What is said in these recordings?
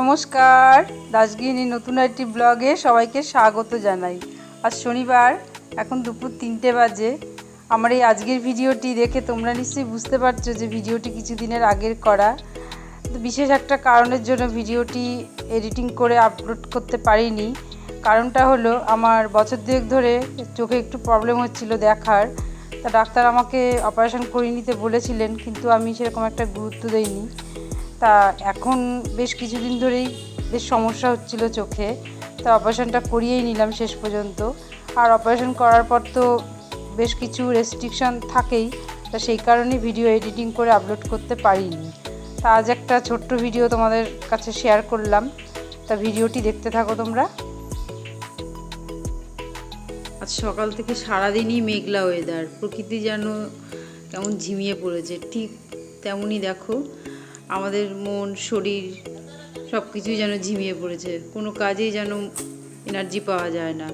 নমস্কার, দাসগিনী নতুন একটি ব্লগে সবাইকে স্বাগত জানাই। আজ শনিবার, এখন দুপুর তিনটে বাজে। আমার এই আজকের ভিডিওটি দেখে তোমরা নিশ্চয়ই বুঝতে পারছ যে ভিডিওটি কিছুদিনের আগের করা। তো বিশেষ একটা কারণের জন্য ভিডিওটি এডিটিং করে আপলোড করতে পারিনি। কারণটা হলো, আমার বছর দুয়েক ধরে চোখে একটু প্রবলেম হচ্ছিল দেখার। তা ডাক্তার আমাকে অপারেশন করে নিতে বলেছিলেন, কিন্তু আমি সেরকম একটা গুরুত্ব দেইনি। তা এখন বেশ কিছুদিন ধরেই বেশ সমস্যা হচ্ছিল চোখে। তা অপারেশনটা করিয়েই নিলাম শেষ পর্যন্ত। আর অপারেশন করার পর তো বেশ কিছু রেস্ট্রিকশন থাকেই, তা সেই কারণে ভিডিও এডিটিং করে আপলোড করতে পারিনি। তা আজ একটা ছোট্ট ভিডিও তোমাদের কাছে শেয়ার করলাম। তা ভিডিওটি দেখতে থাকো তোমরা। আজ সকাল থেকে সারাদিনই মেঘলা ওয়েদার প্রকৃতি যেন কেমন ঝিমিয়ে পড়েছে, ঠিক তেমনই দেখো। আমাদের মন, শরীর সব কিছুই যেন ঝিমিয়ে পড়েছে। কোনো কাজেই যেন এনার্জি পাওয়া যায় না।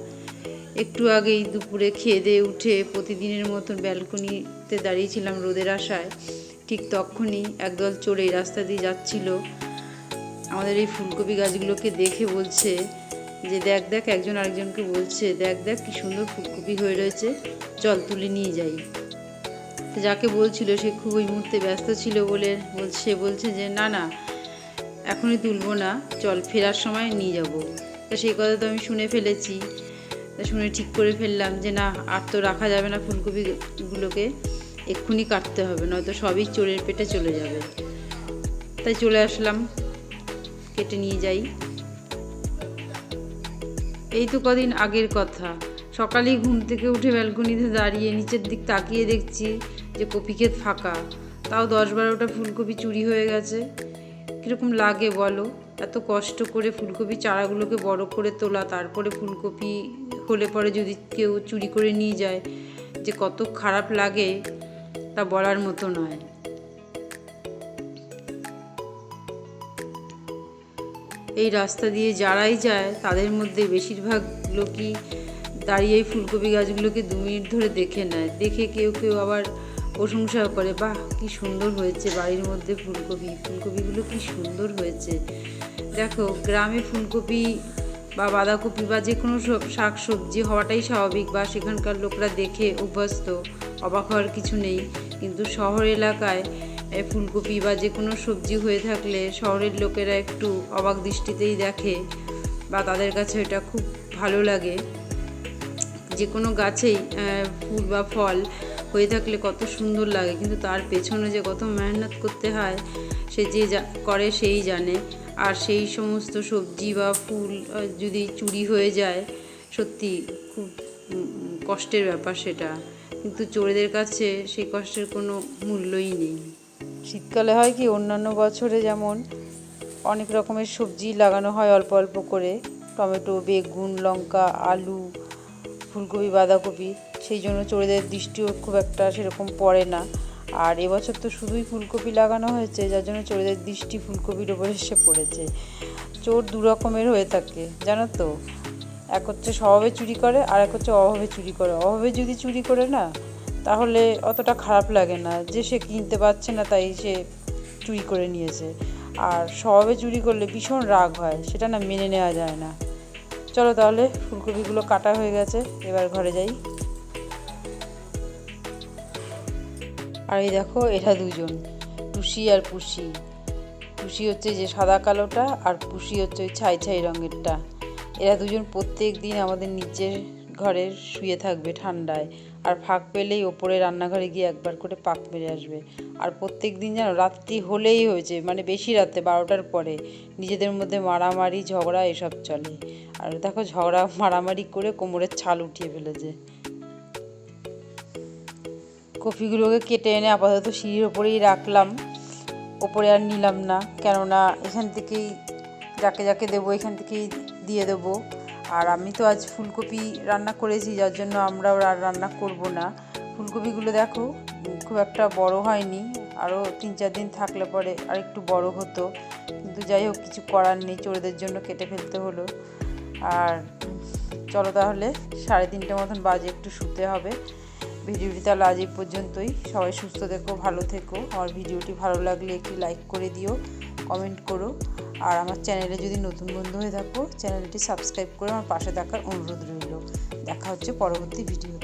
একটু আগেই দুপুরে খেয়ে দিয়ে উঠে প্রতিদিনের মতন ব্যালকনিতে দাঁড়িয়েছিলাম রোদের আশায়। ঠিক তখনই একদল এই রাস্তা দিয়ে যাচ্ছিল। আমাদের এই ফুলকপি গাছগুলোকে দেখে বলছে যে, দেখ দেখ, একজন আরেকজনকে বলছে, দেখ দেখ, কি সুন্দর ফুলকপি হয়ে রয়েছে। চল তুলে নিয়ে যাই। যাকে বলছিল সে খুব ওই মুহূর্তে ব্যস্ত ছিল বলে সে বলছে যে, না না, এখনই তুলবো না, চল ফেরার সময় নিয়ে যাব। তো সেই কথা তো আমি শুনে ফেলেছি। তা শুনে ঠিক করে ফেললাম যে, না, আর তো রাখা যাবে না ফুলকপিগুলোকে, এক্ষুনি কাটতে হবে, নয়তো সবই চোরের পেটে চলে যাবে। তাই চলে আসলাম, কেটে নিয়ে যাই। এই তো কদিন আগের কথা। সকালেই ঘুম থেকে উঠে ব্যালকনিতে দাঁড়িয়ে নিচের দিক তাকিয়ে দেখছি যে কপি ক্ষেত ফাঁকা, তাও দশ বারোটা ফুলকপি চুরি হয়ে গেছে। কীরকম লাগে বলো? এত কষ্ট করে ফুলকপি চারাগুলোকে বড় করে তোলা, তারপরে ফুলকপি হলে পরে যদি কেউ চুরি করে নিয়ে যায়, যে কত খারাপ লাগে তা বলার মতো নয়। এই রাস্তা দিয়ে যারাই যায়, তাদের মধ্যে বেশিরভাগ লোকই দাঁড়িয়ে ফুলকপি গাছগুলোকে দু মিনিট ধরে দেখে নেয়। দেখে কেউ কেউ আবার প্রশংসাও করে, বাহ, কি সুন্দর হয়েছে বাড়ির মধ্যে ফুলকপি। ফুলকপিগুলো কি সুন্দর হয়েছে। দেখো, গ্রামে ফুলকপি বা বাঁধাকপি বা যে কোনো শাক সবজি হওয়াটাই স্বাভাবিক বা সেখানকার লোকরা দেখে অভ্যস্ত, অবাক হওয়ার কিছু নেই। কিন্তু শহর এলাকায় ফুলকপি বা যে কোনো সবজি হয়ে থাকলে শহরের লোকেরা একটু অবাক দৃষ্টিতেই দেখে বা তাদের কাছে এটা খুব ভালো লাগে। যে কোনো গাছেই ফুল বা ফল হয়ে থাকলে কত সুন্দর লাগে, কিন্তু তার পেছনে যে কত মেহনত করতে হয়, সে যে করে সেই জানে। আর সেই সমস্ত সবজি বা ফুল যদি চুরি হয়ে যায়, সত্যি খুব কষ্টের ব্যাপার সেটা। কিন্তু চোরেদের কাছে সেই কষ্টের কোনো মূল্যই নেই। শীতকালে হয় কি, অন্যান্য বছরে যেমন অনেক রকমের সবজি লাগানো হয় অল্প অল্প করে। টমেটো, বেগুন, লঙ্কা, আলু, ফুলকপি, বাঁধাকপি। সেই জন্য চোরেদের দৃষ্টিও খুব একটা সেরকম পড়ে না। আর এবছর তো শুধুই ফুলকপি লাগানো হয়েছে, যার জন্য চোরেদের দৃষ্টি ফুলকপির ওপরে এসে পড়েছে। চোর দু রকমের হয়ে থাকে, জানো তো? এক হচ্ছে স্বভাবে চুরি করে, আর এক হচ্ছে অভাবে চুরি করে। অভাবে যদি চুরি করে না, তাহলে অতটা খারাপ লাগে না। যে সে কিনতে পারছে না, তাই সে চুরি করে নিয়েছে। আর স্বভাবে চুরি করলে ভীষণ রাগ হয়, সেটা না মেনে নেওয়া যায় না। চলো তাহলে, ফুলকপিগুলো কাটা হয়ে গেছে, এবার ঘরে যাই। আর এই দেখো, এটা দুজন। টুসি আর পুষি। টুসি হচ্ছে যে সাদা কালোটা আর পুষি হচ্ছে ওই ছাই ছাই রঙেরটা। এরা দুজন প্রত্যেক দিন আমাদের নিচের ঘরে শুয়ে থাকবে ঠান্ডায়। আর ফাঁক পেলেই ওপরে রান্নাঘরে গিয়ে একবার করে পাক মেরে আসবে। আর প্রত্যেক দিন যেন রাত্রি হলেই হয়েছে মানে বেশি রাতে, বারোটার পরে। নিজেদের মধ্যে মারামারি, ঝগড়া, এসব চলে। আর দেখো, ঝগড়া, মারামারি করে কোমরের ছাল উঠিয়ে ফেলেছে। কপিগুলোকে কেটে এনে আপাতত সিঁড়ির ওপরেই রাখলাম। ওপরে আর নিলাম না, কেননা এখান থেকেই যাকে যাকে দেবো এখান থেকেই দিয়ে দেবো। আর আমি তো আজ ফুলকপি রান্না করেছি, যার জন্য আমরাও আর রান্না করব না। ফুলকপিগুলো দেখো, খুব একটা বড় হয়নি, আরও তিন চার দিন থাকলে পরে আর একটু বড় হতো। কিন্তু যাই হোক, কিছু করার নেই, চোরদের জন্য কেটে ফেলতে হলো। আর চলো তাহলে, সাড়ে তিনটে মতন বাজে, একটু শুতে হবে। ভিডিওটি তাহলে আজ এই পর্যন্তই। সবাই সুস্থ থেকো, ভালো থেকো। আমার ভিডিওটি ভালো লাগলে একটি লাইক করে দিও কমেন্ট করো। আর আমার চ্যানেলে যদি নতুন বন্ধু হয়ে থাকো চ্যানেলটি সাবস্ক্রাইব করে আমার পাশে থাকার অনুরোধ রইল। দেখা হচ্ছে পরবর্তী ভিডিওতে